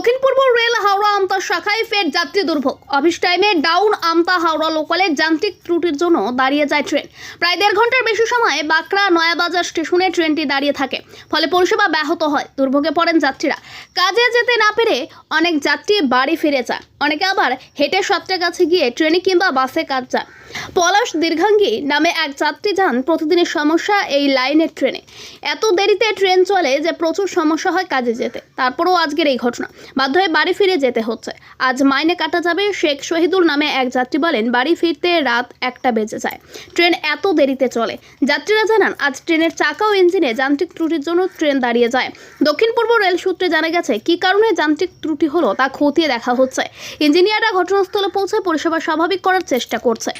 দক্ষিণ পূর্ব রেল হাওড়া আমতা শাখায় ফের যাত্রী দুর্ভোগ। অফিস টাইমে ডাউন আমতা হাওড়া লোকালে যান্ত্রিক ত্রুটির জন্য দাঁড়িয়ে যায় ট্রেন। প্রায় দেড় ঘণ্টার বেশি সময় বাঁকড়া নয়াবাজার স্টেশনে ট্রেনটি দাঁড়িয়ে থাকে, ফলে পরিষেবা ব্যাহত হয়, দুর্ভোগে পড়েন যাত্রীরা। কাজে যেতে না পেরে অনেক যাত্রী বাড়ি ফিরে যান। অনেকে আবার হেঁটে সাতটা কাছে গিয়ে ট্রেনে কিংবা বাসে কাজ যান পলাশ দীর্ঘাঙ্গী নামে এক যাত্রী যান প্রতিদিনের সমস্যা এই লাইনের ট্রেনে। এত দেরিতে ট্রেন চলে যে প্রচুর সমস্যা হয় কাজে যেতে। তারপরেও আজকের এই ঘটনা। বাধ্য হয়ে বাড়ি ফিরে যেতে হচ্ছে। আজ মাইনে কাটা যাবে শেখ শহীদুল নামে এক যাত্রী বলেন, বাড়ি ফিরতে রাত একটা বেজে যায়। ট্রেন এত দেরিতে চলে। যাত্রীরা জানান, আজ ট্রেনের চাকা ও ইঞ্জিনে যান্ত্রিক ত্রুটির জন্য ট্রেন দাঁড়িয়ে যায়। দক্ষিণ পূর্ব রেল সূত্রে জানা গেছে, কি কারণে যান্ত্রিক ত্রুটি হলো তা খতিয়ে দেখা হচ্ছে। ইঞ্জিনিয়াররা ঘটনাস্থলে পৌঁছে পরিষেবা স্বাভাবিক করার চেষ্টা করছে।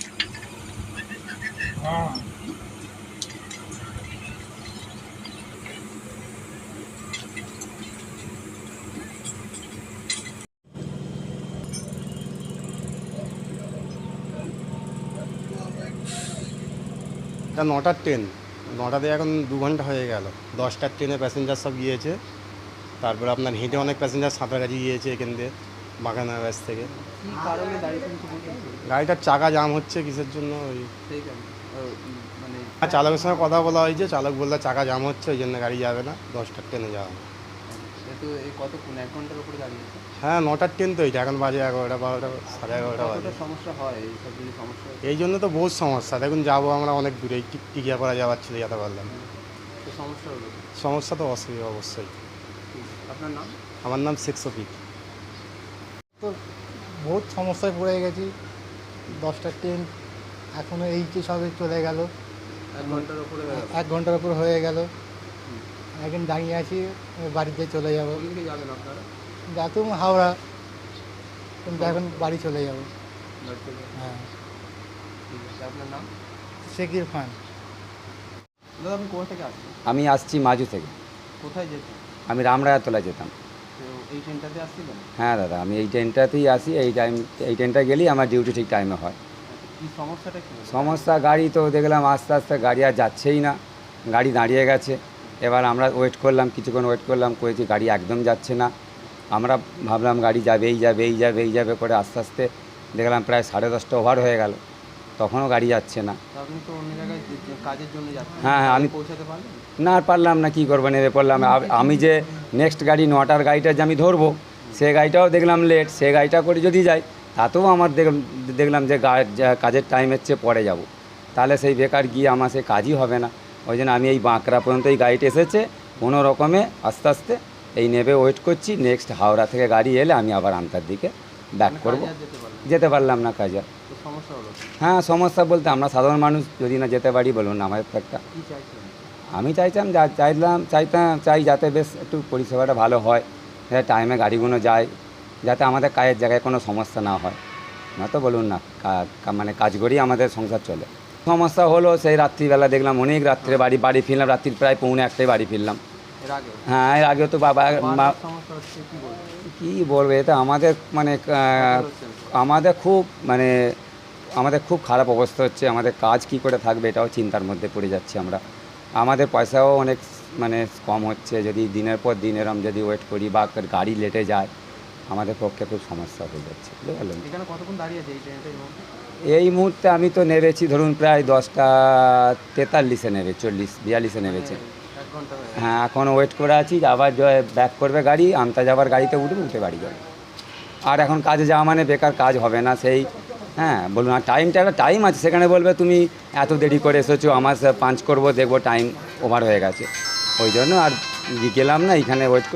এটা নটার ট্রেন। নটাতে এখন দু ঘণ্টা হয়ে গেল। দশটার ট্রেনে প্যাসেঞ্জার সব গিয়েছে। তারপরে আপনার হেঁটে অনেক প্যাসেঞ্জার সাঁতার কাছে গিয়েছে এখান দিয়ে বাগানা ব্যাস থেকে গাড়িটার চাকা জাম হচ্ছে কিসের জন্য ওই মানে চালকের সঙ্গে কথা বলা হয়েছে চালক বললে চাকা জাম হচ্ছে ওই জন্য গাড়ি যাবে না। দশটার ট্রেনে যাবে এই কতক্ষণ? এক ঘণ্টার উপরে দাঁড়িয়েছে? হ্যাঁ নটার ট্রেন তো এইটা এখন বাজে এগারোটা বারোটা সাড়ে এগারোটা বাজে। সমস্যা হয় এই সব যদি সমস্যা এই জন্য তো বহুত সমস্যা। দেখুন যাব আমরা অনেক দূরে টিকিয়া করা যাওয়ার ছিল যেতে পারলাম। তো সমস্যা হলো সমস্যা তো অসুবিধা অবশ্যই। আপনার নাম? আমার নাম শেখ শফিক। তো বহুত সমস্যায় পড়ে গেছি। দশটা ট্রেন এখনও এই যে সবে চলে গেল। এক ঘণ্টার উপরে এক ঘণ্টার উপর হয়ে গেল। এখন দাঁড়িয়ে আছি বাড়িতে চলে যাব। যাতুম হাওড়া কিন্তু এখন বাড়ি চলে যাব। হ্যাঁ। আপনার নাম? শেখির খান। দাদা আপনি কোথা থেকে আসছেন? আমি আসছি মাজু থেকে। কোথায় যেতেন আমি রামরায়াতলা যেতাম। এই ট্রেনটাতে আসছিলেন? হ্যাঁ দাদা আমি এই ট্রেনটাতেই আসি। এই টাইম এই ট্রেনটা গেলেই আমার ডিউটি ঠিক টাইমে হয়। সমস্যাটা কি? সমস্যা গাড়ি তো দেখলাম আস্তে আস্তে গাড়ি আর যাচ্ছেই না। গাড়ি দাঁড়িয়ে গেছে। এবার আমরা ওয়েট করলাম কিছুক্ষণ ওয়েট করলাম করেছি গাড়ি একদম যাচ্ছে না। আমরা ভাবলাম গাড়ি যাবেই যাবে এই যাবে এই যাবে করে আস্তে আস্তে দেখলাম প্রায় সাড়ে দশটা ওভার হয়ে গেল। তখনও গাড়ি যাচ্ছে না। হ্যাঁ, হ্যাঁ, আমি- না আর পারলাম না কী করব নেমে পড়লাম। আমি যে নেক্সট গাড়ি নটার গাড়িটা যে আমি ধরবো সে গাড়িটাও দেখলাম লেট সে গাড়িটা করে যদি যাই তাতেও আমার দেখ- দেখলাম যে গা- যা কাজের টাইমের চেয়ে পরে যাব। তাহলে সেই বেকার গিয়ে আমার সে কাজই হবে না। ওই জন্য আমি এই বাঁকড়া পর্যন্ত এই গাড়িটা এসেছে। কোনো রকমে আস্তে আস্তে এই নেবে ওয়েট করছি। নেক্সট হাওড়া থেকে গাড়ি এলে আমি আবার আন্তার দিকে ব্যাক মানে করব। যেতে পারলাম না। কাজে হ্যাঁ সমস্যা বলতে আমরা সাধারণ মানুষ যদি না যেতে পারি বলুন না আমাদের তো একটা। আমি চাইতাম যা চাইলাম চাইতাম চাই যাতে বেশ একটু পরিষেবাটা ভালো হয় যাতে টাইমে গাড়িগুলো যায় যাতে আমাদের কাজের জায়গায় কোনো সমস্যা না হয়। না তো বলুন না মানে কাজ করেই আমাদের সংসার চলে। সমস্যা হলো সেই রাত্রিবেলা দেখলাম অনেক রাত্রে বাড়ি বাড়ি ফিরলাম রাত্রির প্রায় পৌনে একটাই বাড়ি ফিরলাম। হ্যাঁ এর আগেও তো বাবা কী বলব? এটা আমাদের মানে আমাদের খুব মানে আমাদের খুব খারাপ অবস্থা হচ্ছে আমাদের কাজ কি করে থাকবে এটাও চিন্তার মধ্যে পড়ে যাচ্ছে আমরা। আমাদের পয়সাও অনেক মানে কম হচ্ছে যদি দিনের পর দিন এরম যদি ওয়েট করি বা গাড়ি লেটে যায় আমাদের পক্ষে খুব সমস্যা হয়ে যাচ্ছে বুঝতে পারলেন? এখানে এই মুহূর্তে? আমি তো নেবেছি ধরুন প্রায় দশটা তেতাল্লিশে নেবে চল্লিশ বিয়াল্লিশে ঘণ্টা হয়ে এখনও ওয়েট করে আছি আবার ব্যাক করবে গাড়ি আমতা যাবার গাড়িতে উঠবে উঠে বাড়ি যাবে। আর এখন কাজে যাওয়া মানে বেকার কাজ হবে না সেই হ্যাঁ বলুন আর টাইমটা একটা টাইম আছে সেখানে বলবে তুমি এত দেরি করে এসেছ আমার পাঞ্চ করব দেখব টাইম ওভার হয়ে গেছে। ওই জন্য আর গেলাম না এখানে ওয়েট